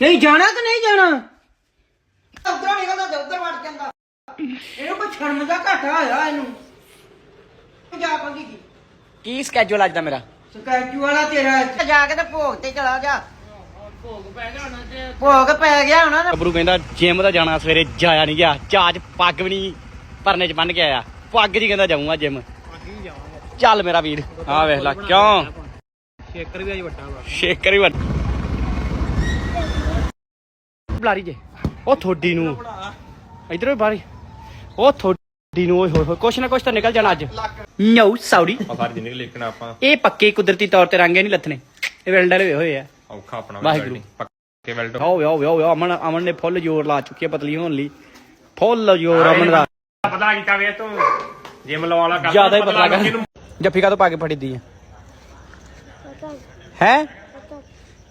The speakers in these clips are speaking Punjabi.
ਨਹੀਂ ਜਾਣਾ ਕਿ ਨਹੀਂ ਜਾਣਾ? ਉਧਰ ਨਿਕਲਦਾ ਤੇ ਉਧਰ ਵੜ ਜਾਂਦਾ। ਇਹਨੂੰ ਕੋਈ ਸ਼ਰਮ ਦਾ ਘਾਟਾ ਹੋਇਆ ਇਹਨੂੰ। ਜਾ ਪੰਗੀ ਕੀ ਕੀ ਸਕੇਜੂਲ ਅੱਜ ਦਾ ਮੇਰਾ? ਸਕੈਚੂ ਵਾਲਾ ਤੇਰਾ ਇੱਥੇ ਜਾ ਕੇ ਤੇ ਭੋਗ ਤੇ ਚਲਾ ਜਾ। ਭੋਗ ਪੈ ਗਿਆ ਹੋਣਾ ਤੇ ਭੋਗ ਪੈ ਗਿਆ ਹੋਣਾ ਨਾ ਗੱਭਰੂ ਕਹਿੰਦਾ ਜਿਮ ਦਾ ਜਾਣਾ ਸਵੇਰੇ ਜਾਇਆ ਨਹੀਂ ਗਿਆ। ਚਾਚ ਪੱਗ ਵੀ ਨਹੀਂ ਪਰਨੇ ਚ ਬੰਨ ਕੇ ਆਇਆ। ਪੱਗ ਜੀ ਕਹਿੰਦਾ ਜਾਊਂਗਾ ਜਿਮ ਚੱਲ ਮੇਰਾ ਵੀਰ ਆ ਵੇਖ ਲੈ ਕਿਉਂ? ਸ਼ੇਕਰ ਵੀ ਅਜ ਵੱਡਾ ਵਾ। ਸ਼ੇਕਰ ਹੀ ਵੱਟ ਬਲਾਰੀ ਜੇ। ਉਹ ਥੋੜੀ ਨੂੰ। ਇਧਰ ਵੀ ਬਾਰੀ ਉਹ ਥੋੜੀ ਨੂੰ ਓਏ ਹੋਏ ਹੋਏ। ਕੁਛ ਨਾ ਕੁਛ ਤਾਂ ਨਿਕਲ ਜਾਣਾ ਅੱਜ। ਨੋ ਆਪਾਂ। ਇਹ ਪੱਕੇ ਕੁਦਰਤੀ ਤੌਰ ਤੇ ਰੰਗੇ ਨਹੀਂ ਲੱਥਣੇ। ਇਹ ਵੈਲਡਰ ਹੋਏ ਹੋਏ ਆ। ਔਖਾ ਆਪਣਾ ਵਾਹਿਗੁਰੂ। ਪੱਕੇ ਵੈਲਡ ਆਓ ਆਓ ਆਓ ਅਮਨ ਅਮਨ ਨੇ ਫੁੱਲ ਜ਼ੋਰ ਲਾ ਚੁੱਕੀ ਹੈ ਪਤਲੀ ਹੋਣ ਲਈ। ਫੁੱਲ ਜ਼ੋਰ ਅਮਨ ਦਾ। ਪਤਾ ਕੀਤਾ ਵੇ ਤੂੰ। ਜਿਮ ਲਵਾ ਲਾ ਕਰ ਜ਼ਿਆਦਾ ਹੀ ਪਤਲਾ ਕਰ। ਜੱਫੀ ਕਾ ਤੋਂ ਪਾ ਕੇ ਫੜੀਦੀ ਹੈ ਹੈ?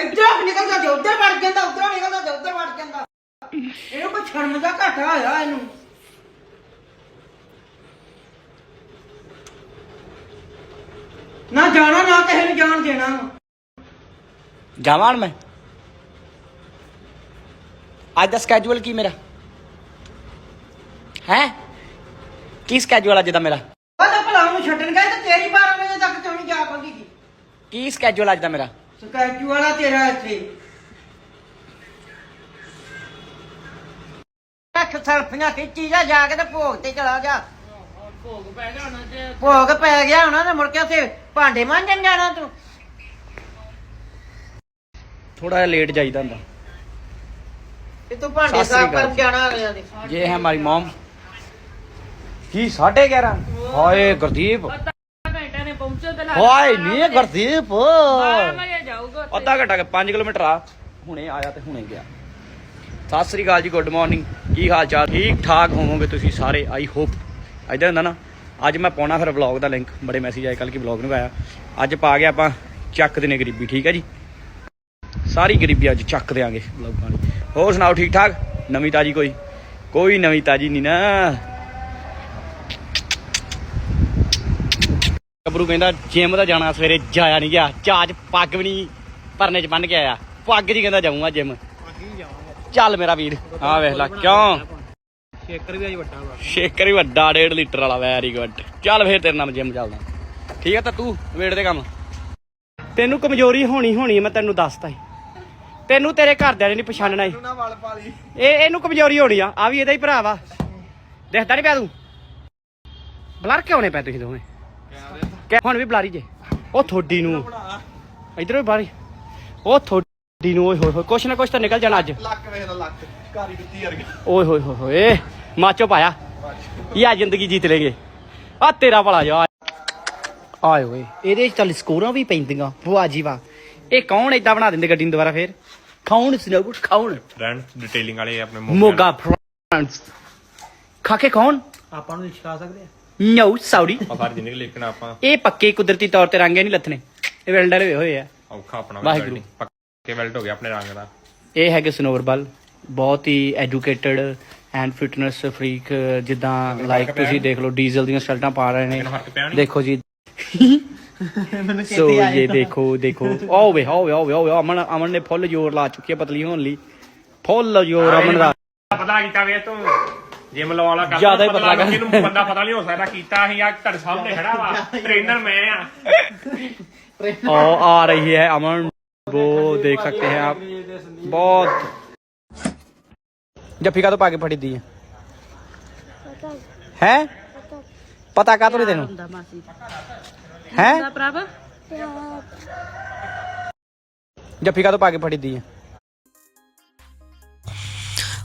ਇੱਧਰ ਨਿਕਲਦਾ ਤੇ ਉੱਧਰ ਵੜ ਜਾਂਦਾ ਉੱਧਰ ਨਿਕਲਦਾ ਤੇ ਉੱਧਰ ਵੜ ਜਾਂਦਾ। ਇਹਨੂੰ ਕੋਈ ਸ਼ਰਮ ਦਾ ਘਾਟਾ ਹੋਇਆ ਇਹਨੂੰ। ਨਾ ਜਾਣਾ ਨਾ ਕਿਸੇ ਨੂੰ ਜਾਣ ਦੇਣਾ। ਜਾਵਾਂ ਹੁਣ ਮੈਂ? ਅੱਜ ਦਾ ਸਕੇਜੂਲ ਕੀ ਮੇਰਾ? ਹੈ? ਕੀ ਸਕੇਜੂਲ ਅੱਜ ਦਾ ਮੇਰਾ? ਉਹ ਤਾਂ ਭਲਾ ਉਹਨੂੰ ਛੱਡਣ ਗਏ ਤੇ ਤੇਰੀ 12 ਵਜੇ ਤੱਕ ਚੋਣੀ ਜਾ ਪੰਗੀ ਕੀ ਕੀ ਸਕੇਜੂਲ ਅੱਜ ਦਾ ਮੇਰਾ? ਸਕੈਚੂ ਵਾਲਾ ਤੇਰਾ ਇੱਥੇ। ਰੱਖ ਸਰਫੀਆਂ ਖਿੱਚੀ ਜਾ ਜਾ ਕੇ ਤੇ ਭੋਗ ਤੇ ਚਲਾ ਜਾ। ਭੋਗ ਪੈ ਗਿਆ ਹੋਣਾ ਤੇ ਭੋਗ ਪੈ ਗਿਆ ਹੋਣਾ ਤੇ ਮੁੜ ਕੇ ਉੱਥੇ ਭਾਂਡੇ ਮਾਂਜਣ ਜਾਣਾ ਤੂੰ। ਥੋੜਾ ਜਿਹਾ ਲੇਟ ਜਾਈਦਾ ਹੁੰਦਾ। ਤੇ ਤੂੰ ਭਾਂਡੇ ਸਾਫ਼ ਕਰਨ ਅਕਾਲ। ਜਾਣਾ ਅਗਲਿਆਂ ਦੇ ਜੇ ਹੈ ਮਾਰੀ ਮਮ। ਕੀ 11:30 ਹਾਏ ਗੁਰਦੀਪ। ਹਾਏ ਨਹੀਂ ਗੁਰਦੀਪ। ਵਜੇ ਜਾਊਗਾ ਅੱਧਾ ਘੰਟਾ ਕੇ 5 ਕਿਲੋਮੀਟਰ ਆ। ਹੁਣੇ ਆਇਆ ਤੇ ਹੁਣੇ ਗਿਆ। ਸਤਿ ਸ੍ਰੀ ਅਕਾਲ ਜੀ ਗੁੱਡ ਮਾਰਨਿੰਗ। ਕੀ ਹਾਲ ਚਾਲ? ਠੀਕ ਠਾਕ ਹੋਵੋਗੇ ਤੁਸੀਂ ਸਾਰੇ? ਆਈ ਹੋਪ ਇਦਾਂ ਹੁੰਦਾ ਨਾ। ਅੱਜ ਮੈਂ ਪਾਉਣਾ ਫਿਰ ਵਲੌਗ ਦਾ ਲਿੰਕ ਬੜੇ ਮੈਸੇਜ ਆਏ ਕੱਲ ਕੀ ਵਲੌਗ ਨੂੰ ਆਇਆ ਅੱਜ ਪਾ ਗਿਆ ਆਪਾਂ ਚੱਕ ਦੇ ਨੇ ਗਰੀਬੀ ਠੀਕ ਹੈ ਜੀ? ਸਾਰੀ ਗਰੀਬੀ ਅੱਜ ਚੱਕ ਦੇਾਂਗੇ ਵਲੌਗਾਂ ਦੀ ਹੋਰ ਸੁਣਾਓ ਠੀਕ ਠਾਕ? ਨਵੀਂ ਤਾਜੀ ਕੋਈ? ਕੋਈ ਨਵੀਂ ਤਾਜੀ ਨਹੀਂ ਨਾ। ਗੱਭਰੂ ਕਹਿੰਦਾ ਜਿਮ ਦਾ ਜਾਣਾ ਸਵੇਰੇ ਜਾਇਆ ਨਹੀਂ ਗਿਆ। ਚਾਚ ਪੱਗ ਵੀ ਨਹੀਂ ਪਰਨੇ ਚ ਬੰਨ ਕੇ ਆਇਆ। ਪੱਗ ਜੀ ਕਹਿੰਦਾ ਜਾਊਂਗਾ ਜਿਮ ਚੱਲ ਮੇਰਾ ਵੀਰ ਆ ਵੇਖ ਲੈ ਕਿਉਂ? ਸ਼ੇਕਰ ਵੀ ਅਜ ਵੱਡਾ ਵਾ। ਸ਼ੇਕਰ ਹੀ ਵੱਡਾ 1.5 ਲੀਟਰ ਵਾਲਾ ਵੈਰੀ ਗੁੱਡ ਚੱਲ ਫੇਰ ਤੇਰੇ ਨਾਲ ਜਿਮ ਚੱਲਦਾ। ਠੀਕ ਹੈ ਤਾਂ ਤੂੰ ਵੇੜ ਦੇ ਕੰਮ। ਤੈਨੂੰ ਕਮਜ਼ੋਰੀ ਹੋਣੀ ਹੋਣੀ ਮੈਂ ਤੈਨੂੰ ਦੱਸਤਾ ਹੀ ਤੈਨੂੰ ਤੇਰੇ ਘਰਦਿਆਂ ਨੇ ਨਹੀਂ ਪਛਾਣਨਾ ਹੀ ਇਹ ਇਹਨੂੰ ਕਮਜ਼ੋਰੀ ਹੋਣੀ ਆ ਆ ਵੀ ਇਹਦਾ ਹੀ ਭਰਾ ਵਾ। ਦੇਖਦਾ ਨਹੀਂ ਪਿਆ ਤੂੰ। ਬਲਰ ਕਿਉਂ ਨੇ ਪੈ ਤੁਸੀਂ ਦੋਵੇਂ? ਕਿ- ਹੁਣ ਵੀ ਬੁਲਾਰੀ ਜੇ। ਉਹ ਥੋੜੀ ਨੂੰ। ਇਧਰ ਵੀ ਬਾਰੀ ਉਹ ਥੋੜੀ ਨੂੰ ਓਏ ਹੋਏ ਹੋਏ ਕੁਛ ਨਾ ਕੁਛ ਤਾਂ ਨਿਕਲ ਜਾਣਾ ਅੱਜ। ਲੱਕ ਵੇਖ ਲੈ ਲੱਕ। ਕਾਰੀ ਕੁੱਤੀ ਵਰਗਾ। ਓਏ ਹੋਏ ਹੋਏ ਹੋਏ ਮਾਚੋ ਪਾਇਆ। ਇਹ ਆ ਜ਼ਿੰਦਗੀ ਜੀਤ ਲੇਗੇ ਆ ਤੇਰਾ ਭਲਾ ਜਾ ਆਏ ਓਏ ਇਹਦੇ ਚ ਤਾਂ ਸਕੋਰਾਂ ਵੀ ਪੈਂਦੀਆਂ ਵਾਹ ਜੀ ਵਾਹ ਇਹ ਕੌਣ ਏਦਾਂ ਬਣਾ ਦਿੰਦੇ ਗੱਡੀ ਨੂੰ ਦੁਬਾਰਾ ਫੇਰ? ਕੌਣ ਸਨੋਬਟ ਕੌਣ? ਫਰੈਂਡ ਡਿਟੇਲਿੰਗ ਵਾਲੇ ਆਪਣੇ ਮੋਗਾ ਫਰਾਂਸ ਖਾਕੇ ਕੌਣ? ਆਪਾਂ ਨੂੰ ਸਿਖਾ ਸਕਦੇ। ਆ ਨੋ ਸਾਊਡੀ ਫਰਜ਼ ਨਹੀਂ ਲਿਖਣਾ ਆਪਾਂ। ਇਹ ਪੱਕੇ ਕੁਦਰਤੀ ਤੌਰ ਤੇ ਰੰਗੇ ਨਹੀਂ ਲੱਥਣੇ। ਇਹ ਵੈਲਡਰ ਹੋਏ ਹੋਏ ਆ। ਔਖਾ ਆਪਣਾ ਵਾਹਿਗੁਰੂ। welding, ਪੱਕੇ ਵੈਲਡ ਹੋ ਗਿਆ ਆਪਣੇ ਰੰਗ ਦਾ। ਇਹ ਹੈਗੇ ਸਨੋਵਰਬਲ ਬਹੁਤ ਹੀ ਐਜੂਕੇਟਡ ਐਂਡ ਫਿਟਨੈਸ ਫਰੀਕ ਜਿੱਦਾਂ ਲਾਈਕ ਤੁਸੀਂ ਦੇਖ ਲਓ ਡੀਜ਼ਲ ਦੀਆਂ ਸ਼ਰਟਾਂ ਪਾ ਰਹੇ ਨੇ। ਇਹਨੂੰ ਫ਼ਰਕ ਪਿਆ ਨਹੀਂ ਦੇਖੋ ਜੀ। ਸੋ ਇਹ ਦੇਖੋ ਦੇਖੋ। ਓ ਵੇ ਓ ਵੇ ਓ ਵੇ ਓ ਵੇ। ਅਮਨ ਅਮਨ ਨੇ ਫੁੱਲ ਜ਼ੋਰ ਲਾ ਚੁੱਕੀ ਹੈ ਪਤਲੀ ਹੋਣ ਲਈ। ਫੁੱਲ ਜ਼ੋਰ ਅਮਨ ਦਾ। ਪਤਾ ਕੀਤਾ ਵੇ ਤੂੰ। ਜਿਮ ਲਵਾ ਲਾ ਕਰ ਜ਼ਿਆਦਾ ਹੀ ਪਤਲਾ ਕਰ। ਇਹਨੂੰ ਬੰਦਾ ਪਤਾ ਨਹੀਂ ਹੋ ਸਕਦਾ ਕੀਤਾ ਅਸੀਂ ਆ ਤੁਹਾਡੇ ਸਾਹਮਣੇ ਖੜਾ ਵਾ ਟ੍ਰੇਨਰ ਮੈਂ ਆ और आ रही है अमन वो देख सकते हैं आप बहुत जफ्फी का तो पाके फड़ी दी है हैं पता का तो नहीं तेन ਹੁੰਦਾ ਮਾਸੀ हैं ਦਾ ਪ੍ਰਭ जफ्फी का तो पाके फड़ी दी है